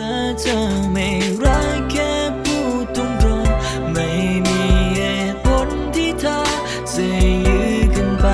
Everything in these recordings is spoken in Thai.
ถ้าเธอไม่รักแค่พูดตรงๆไม่มีเหตุผลที่เธอจะยื้อกันไป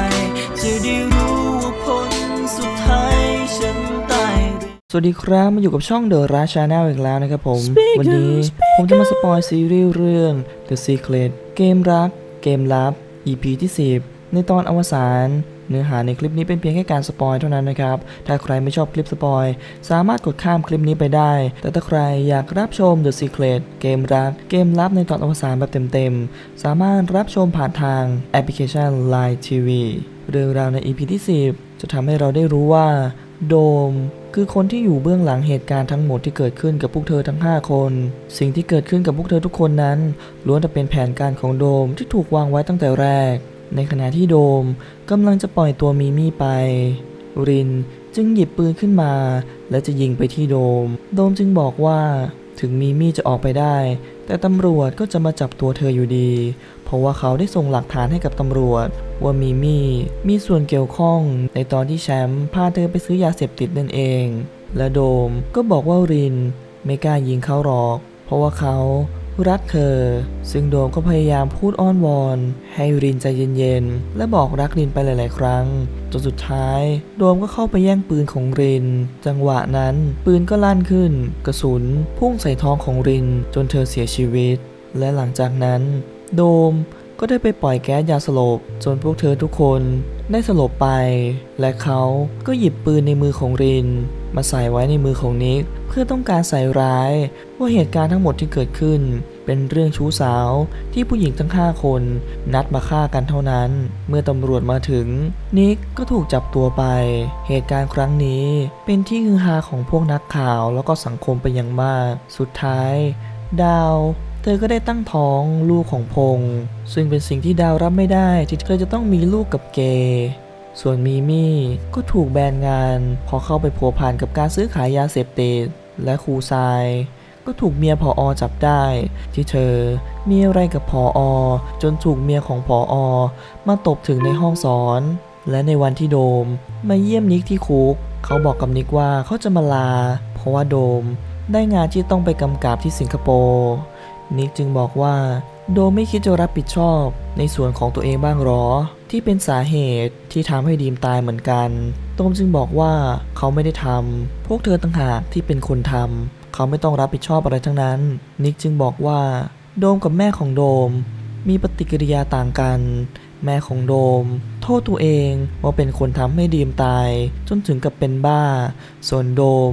จะได้รู้ว่าผลสุดท้ายฉันตายหรือ สวัสดีครับ มาอยู่กับช่อง The r a c h Channel อีกแล้วนะครับผม Speaker วันนี้ผมจะมาสปอยซีรีส์เรื่อง The Secret เกมรัก เกมลับ EP ที่ 10 ในตอนอวสาน เนื้อหาในคลิปนี้เป็นเพียงแค่การสปอยเท่านั้นนะครับ ถ้าใครไม่ชอบคลิปสปอยสามารถกดข้ามคลิปนี้ไปได้ แต่ถ้าใครอยากรับชม The Secret เกมรัก เกมลับในตอนอวสานแบบเต็มๆ สามารถรับชมผ่านทางแอปพลิเคชัน Line TV เรื่องราวใน EP ที่ 10 จะทำให้เราได้รู้ว่า โดมคือคนที่อยู่เบื้องหลังเหตุการณ์ทั้งหมดที่เกิดขึ้นกับพวกเธอทั้ง 5 คน สิ่งที่เกิดขึ้นกับพวกเธอทุกคนนั้นล้วนแต่เป็นแผนการของโดมที่ถูกวางไว้ตั้งแต่แรก ในขณะที่โดมกำลังจะปล่อยตัวมีมี่ไป รินจึงหยิบปืนขึ้นมา และจะยิงไปที่โดม โดมจึงบอกว่าถึงมีมี่จะออกไปได้ แต่ตำรวจก็จะมาจับตัวเธออยู่ดี เพราะว่าเขาได้ส่งหลักฐานให้กับตำรวจ ว่ามีมี่มีส่วนเกี่ยวข้องในตอนที่แชมป์พาเธอไปซื้อยาเสพติดนั่นเอง และโดมก็บอกว่ารินไม่กล้ายิงเขาหรอก เพราะว่าเขา รักเธอ ซึ่งโดมก็พยายามพูดอ้อนวอน ให้รินใจเย็นๆ และบอกรักรินไปหลาย ๆ ครั้ง จนสุดท้าย โดมก็เข้าไปแย่งปืนของริน จังหวะนั้นปืนก็ลั่นขึ้น กระสุนพุ่งใส่ท้องของรินจนเธอเสียชีวิต และหลังจากนั้น โดม ก็ได้ไปปล่อยแก๊สยาสลบ จนพวกเธอทุกคนได้สลบไป และเขาก็หยิบปืนในมือของริน มาใส่ไว้ในมือของนิกเพื่อต้องการใส่ร้ายว่าเหตุการณ์ทั้งหมดที่เกิดขึ้น เป็นเรื่องชู้สาวที่ผู้หญิงทั้ง 5 คนนัดมาฆ่ากันเท่านั้น เมื่อตำรวจมาถึง นิกก็ถูกจับตัวไป เหตุการณ์ครั้งนี้เป็นที่ฮือฮาของพวกนักข่าวแล้วก็สังคมเป็นอย่างมาก สุดท้าย ดาว เธอก็ได้ตั้งท้องลูกของพงษ์ซึ่งเป็นสิ่งที่ดาวรับไม่ได้ที่เธอจะต้องมีลูกกับเกย์ส่วนมีมี่ก็ถูกแบนงานพอเข้าไปผัวพันกับการซื้อขายยาเสพติดและครูทราย ก็ถูกเมียผออจับได้ ที่เธอมีอะไรกับผออ จนถูกเมียของผออ มาตบถึงในห้องสอน และในวันที่โดมมาเยี่ยมนิกที่คุก เขาบอกกับนิกว่าเขาจะมาลา เพราะว่าโดมได้งานที่ต้องไปกำกับที่สิงคโปร์ นิกจึงบอกว่า โดไม่คิดจะรับผิดชอบในส่วนของตัวเองบ้างหรอ ที่เป็นสาเหตุที่ทำให้ดีมตายเหมือนกัน โดมจึงบอกว่าเขาไม่ได้ทำพวกเธอต่างหากที่เป็นคนทำเขาไม่ต้องรับผิดชอบอะไรทั้งนั้น นิกจึงบอกว่า โดมกับแม่ของโดม มีปฏิกิริยาต่างกัน แม่ของโดม โทษตัวเองว่าเป็นคนทำให้ดีมตาย จนถึงกับเป็นบ้า ส่วนโดม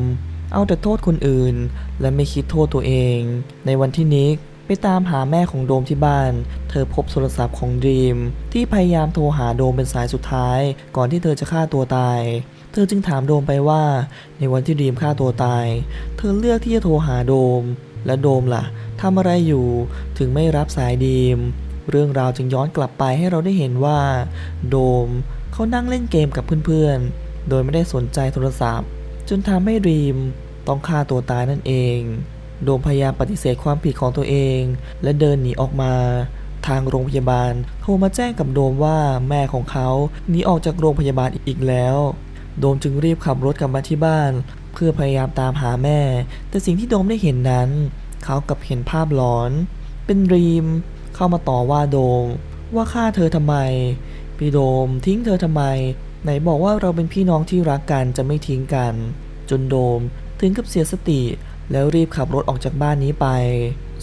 เอาแต่โทษคนอื่น และไม่คิดโทษตัวเอง ในวันที่นิก ไปตามหาแม่ของโดมที่บ้าน เธอพบโทรศัพท์ของดีม ที่พยายามโทรหาโดมเป็นสายสุดท้าย ก่อนที่เธอจะฆ่าตัวตาย เธอจึงถามโดมไปว่า ในวันที่ดีมฆ่าตัวตาย เธอเลือกที่จะโทรหาโดม และโดมล่ะทำอะไรอยู่ ถึงไม่รับสายดีม เรื่องราวจึงย้อนกลับไปให้เราได้เห็นว่า โดมเขานั่งเล่นเกมกับเพื่อนๆ โดยไม่ได้สนใจโทรศัพท์ จนทำให้ดีมต้องฆ่าตัวตายนั่นเอง โดมพยายามปฏิเสธความผิดของตัวเอง และเดินหนีออกมาทางโรงพยาบาล โทรมาแจ้งกับโดมว่าแม่ของเขาหนีออกจากโรงพยาบาลอีกแล้ว โดมจึงรีบขับรถกลับมาที่บ้าน เพื่อพยายามตามหาแม่ แต่สิ่งที่โดมได้เห็นนั้น เขากับเห็นภาพหลอน เป็นรีม เข้ามาต่อว่าโดม ว่าฆ่าเธอทำไม พี่โดมทิ้งเธอทำไม ไหนบอกว่าเราเป็นพี่น้องที่รักกันจะไม่ทิ้งกัน จนโดมถึงกับเสียสติ แล้วรีบขับรถออกจากบ้านนี้ไป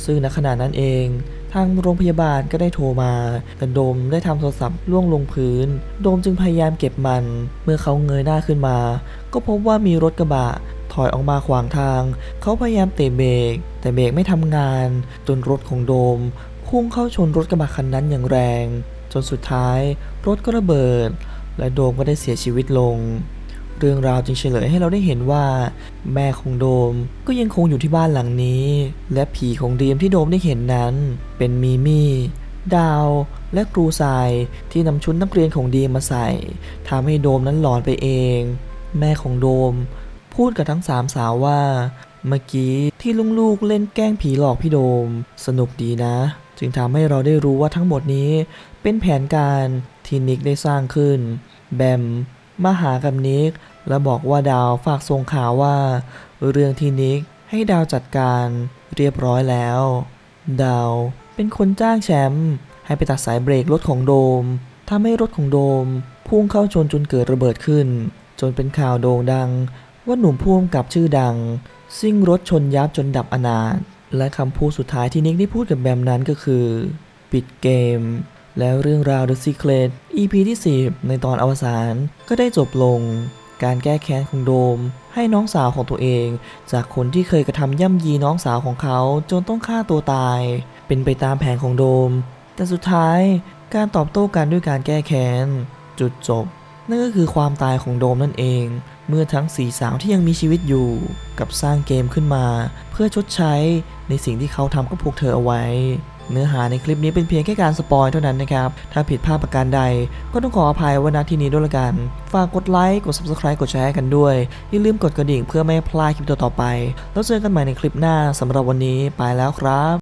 ซึ่งณขณะนั้นเอง ทางโรงพยาบาลก็ได้โทรมาแต่โดมได้ทำโทรศัพท์ล่วงลงพื้น โดมจึงพยายามเก็บมัน เมื่อเขาเงยหน้าขึ้นมา ก็พบว่ามีรถกระบะถอยออกมาขวางทาง เขาพยายามเตะเบรก แต่เบรกไม่ทำงาน จนรถของโดม พุ่งเข้าชนรถกระบะคันนั้นอย่างแรง จนสุดท้าย รถก็ระเบิด และโดมก็ได้เสียชีวิตลง เรื่องราวจึงเฉลยให้เราได้เห็นว่า แม่ของโดมก็ยังคงอยู่ที่บ้านหลังนี้ และผีของดีมที่โดมได้เห็นนั้น เป็นมีมี่ดาวและครูทรายที่นำชุดนักเรียนของดีมมาใส่ทำให้โดมนั้นหลอนไปเอง แม่ของโดม พูดกับทั้งสามสาวว่า เมื่อกี้ที่ลูกๆเล่นแกล้งผีหลอกพี่โดม สนุกดีนะ จึงทำให้เราได้รู้ว่าทั้งหมดนี้ เป็นแผนการที่นิกได้สร้างขึ้น แบม มาหากับนิกและบอกว่าดาวฝากส่งข่าวว่า เรื่องที่นิกให้ดาวจัดการเรียบร้อยแล้ว ดาวเป็นคนจ้างแชมป์ให้ไปตัดสายเบรกรถของโดมทำให้รถของโดม พุ่งเข้าชนจนเกิดระเบิดขึ้น จนเป็นข่าวโด่งดัง ว่าหนุ่มพ่วงกับชื่อดัง ซิ่งรถชนยับจนดับอนาถและคำพูดสุดท้ายที่นิกได้พูดกับแบมนั้นก็คือ ปิดเกม แล้วเรื่องราว The Secret EP ที่ 10 ในตอนอวสานก็ได้จบลง การแก้แค้นของโดม ให้น้องสาวของตัวเอง จากคนที่เคยกระทำย่ำยีน้องสาวของเขาจนต้องฆ่าตัวตาย เป็นไปตามแผนของโดม แต่สุดท้ายการตอบโต้กันด้วยการแก้แค้น จุดจบ นั่นก็คือความตายของโดมนั่นเอง เมื่อทั้งสีสาวที่ยังมีชีวิตอยู่ กับสร้างเกมขึ้นมา เพื่อชดใช้ในสิ่งที่เขาทำกับพวกเธอเอาไว้ เนื้อหาในคลิปนี้เป็นเพียงแค่การสปอยเท่านั้นนะครับ ถ้าผิดพลาดประการใด ก็ต้องขออภัยวันที่นี้ด้วยละกัน ฝากกดไลค์ กด subscribe กดแชร์กันด้วย อย่าลืมกดกระดิ่งเพื่อไม่พลาดคลิปต่อๆไป แล้วเจอกันใหม่ในคลิปหน้าสำหรับวันนี้ไปแล้วครับ